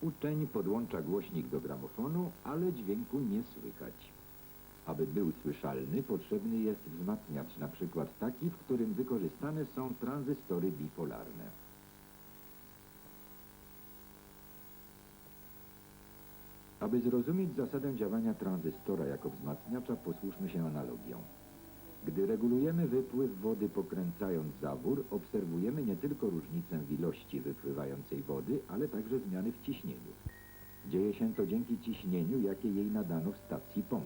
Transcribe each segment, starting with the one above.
Uczeń podłącza głośnik do gramofonu, ale dźwięku nie słychać. Aby był słyszalny, potrzebny jest wzmacniacz, na przykład taki, w którym wykorzystane są tranzystory bipolarne. Aby zrozumieć zasadę działania tranzystora jako wzmacniacza, posłużmy się analogią. Gdy regulujemy wypływ wody pokręcając zawór, obserwujemy nie tylko różnicę w ilości wypływającej wody, ale także zmiany w ciśnieniu. Dzieje się to dzięki ciśnieniu, jakie jej nadano w stacji pomp.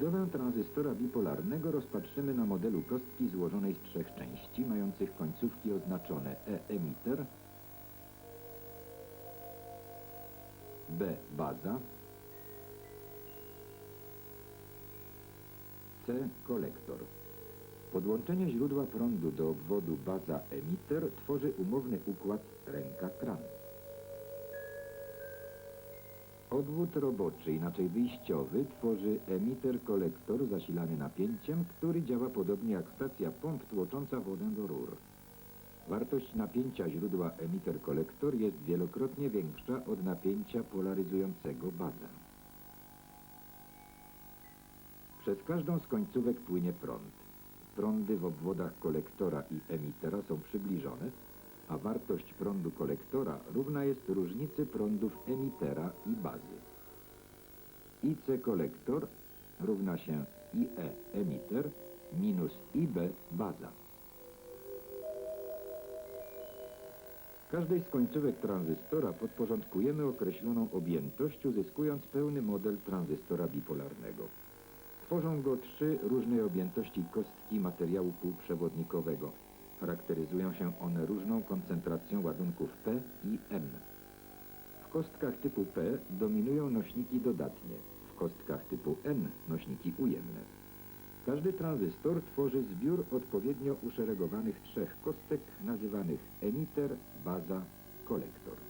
Budowę tranzystora bipolarnego rozpatrzymy na modelu kostki złożonej z trzech części, mających końcówki oznaczone E-emiter, B baza, C kolektor. Podłączenie źródła prądu do obwodu baza-emiter tworzy umowny układ ręka-kran. Odwód roboczy, inaczej wyjściowy, tworzy emiter-kolektor zasilany napięciem, który działa podobnie jak stacja pomp tłocząca wodę do rur. Wartość napięcia źródła emiter-kolektor jest wielokrotnie większa od napięcia polaryzującego bazę. Przez każdą z końcówek płynie prąd. Prądy w obwodach kolektora i emitera są przybliżone, a wartość prądu kolektora równa jest różnicy prądów emitera i bazy. IC kolektor równa się IE emiter minus IB baza. Każdej z końcówek tranzystora podporządkujemy określoną objętość, uzyskując pełny model tranzystora bipolarnego. Tworzą go trzy różnej objętości kostki materiału półprzewodnikowego. Charakteryzują się one różną koncentracją ładunków P i N. W kostkach typu P dominują nośniki dodatnie, w kostkach typu N nośniki ujemne. Każdy tranzystor tworzy zbiór odpowiednio uszeregowanych trzech kostek nazywanych emiter, baza, kolektor.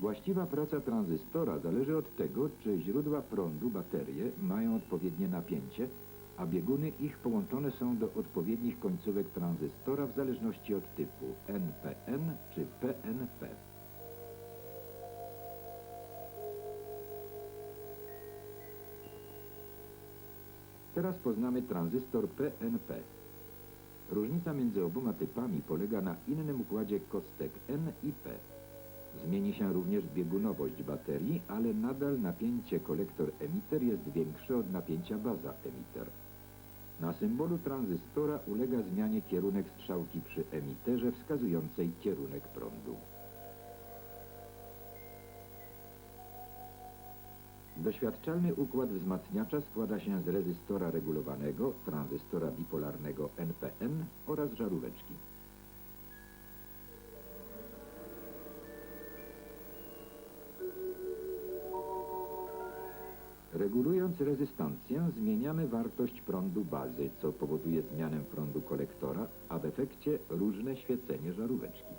Właściwa praca tranzystora zależy od tego, czy źródła prądu, baterie, mają odpowiednie napięcie, a bieguny ich połączone są do odpowiednich końcówek tranzystora w zależności od typu NPN czy PNP. Teraz poznamy tranzystor PNP. Różnica między oboma typami polega na innym układzie kostek N i P. Zmieni się również biegunowość baterii, ale nadal napięcie kolektor-emiter jest większe od napięcia baza-emiter. Na symbolu tranzystora ulega zmianie kierunek strzałki przy emiterze wskazującej kierunek prądu. Doświadczalny układ wzmacniacza składa się z rezystora regulowanego, tranzystora bipolarnego NPN oraz żaróweczki. Regulując rezystancję zmieniamy wartość prądu bazy, co powoduje zmianę prądu kolektora, a w efekcie różne świecenie żaróweczki.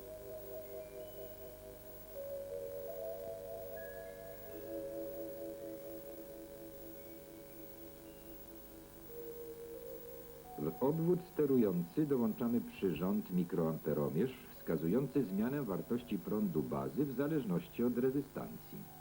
W obwód sterujący dołączamy przyrząd mikroamperomierz wskazujący zmianę wartości prądu bazy w zależności od rezystancji.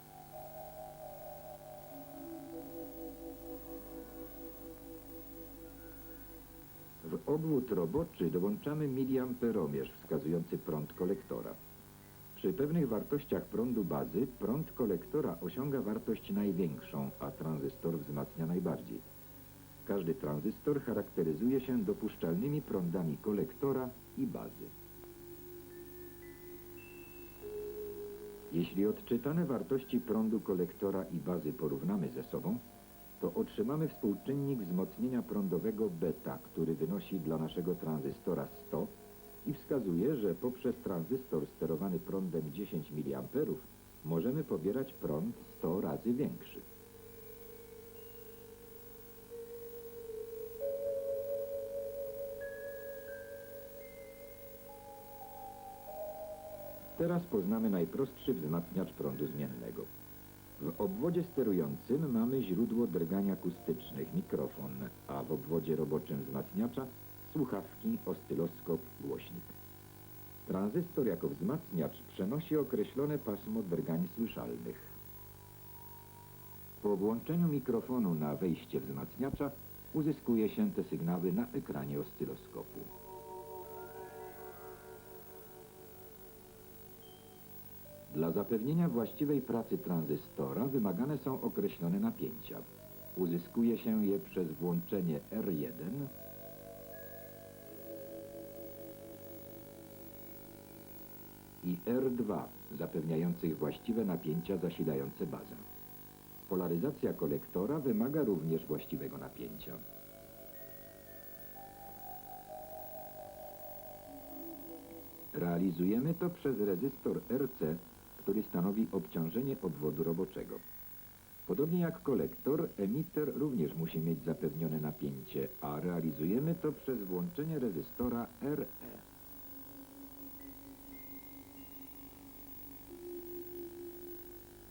Obwód roboczy dołączamy miliamperomierz wskazujący prąd kolektora. Przy pewnych wartościach prądu bazy prąd kolektora osiąga wartość największą, a tranzystor wzmacnia najbardziej. Każdy tranzystor charakteryzuje się dopuszczalnymi prądami kolektora i bazy. Jeśli odczytane wartości prądu kolektora i bazy porównamy ze sobą, to otrzymamy współczynnik wzmocnienia prądowego beta, który wynosi dla naszego tranzystora 100 i wskazuje, że poprzez tranzystor sterowany prądem 10 mA możemy pobierać prąd 100 razy większy. Teraz poznamy najprostszy wzmacniacz prądu zmiennego. W obwodzie sterującym mamy źródło drgań akustycznych, mikrofon, a w obwodzie roboczym wzmacniacza słuchawki, ostyloskop, głośnik. Tranzystor jako wzmacniacz przenosi określone pasmo drgań słyszalnych. Po włączeniu mikrofonu na wejście wzmacniacza uzyskuje się te sygnały na ekranie ostyloskopu. Dla zapewnienia właściwej pracy tranzystora wymagane są określone napięcia. Uzyskuje się je przez włączenie R1 i R2 zapewniających właściwe napięcia zasilające bazę. Polaryzacja kolektora wymaga również właściwego napięcia. Realizujemy to przez rezystor RC, który stanowi obciążenie obwodu roboczego. Podobnie jak kolektor, emiter również musi mieć zapewnione napięcie, a realizujemy to przez włączenie rezystora. RE.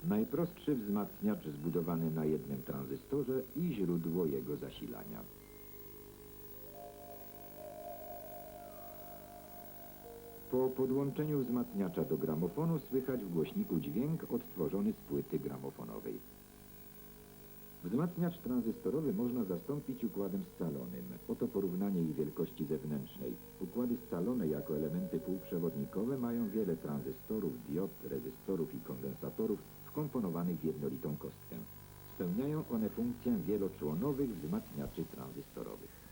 Najprostszy wzmacniacz zbudowany na jednym tranzystorze i źródło jego zasilania. Po podłączeniu wzmacniacza do gramofonu słychać w głośniku dźwięk odtworzony z płyty gramofonowej. Wzmacniacz tranzystorowy można zastąpić układem scalonym. Oto porównanie ich wielkości zewnętrznej. Układy scalone jako elementy półprzewodnikowe mają wiele tranzystorów, diod, rezystorów i kondensatorów wkomponowanych w jednolitą kostkę. Spełniają one funkcję wieloczłonowych wzmacniaczy tranzystorowych.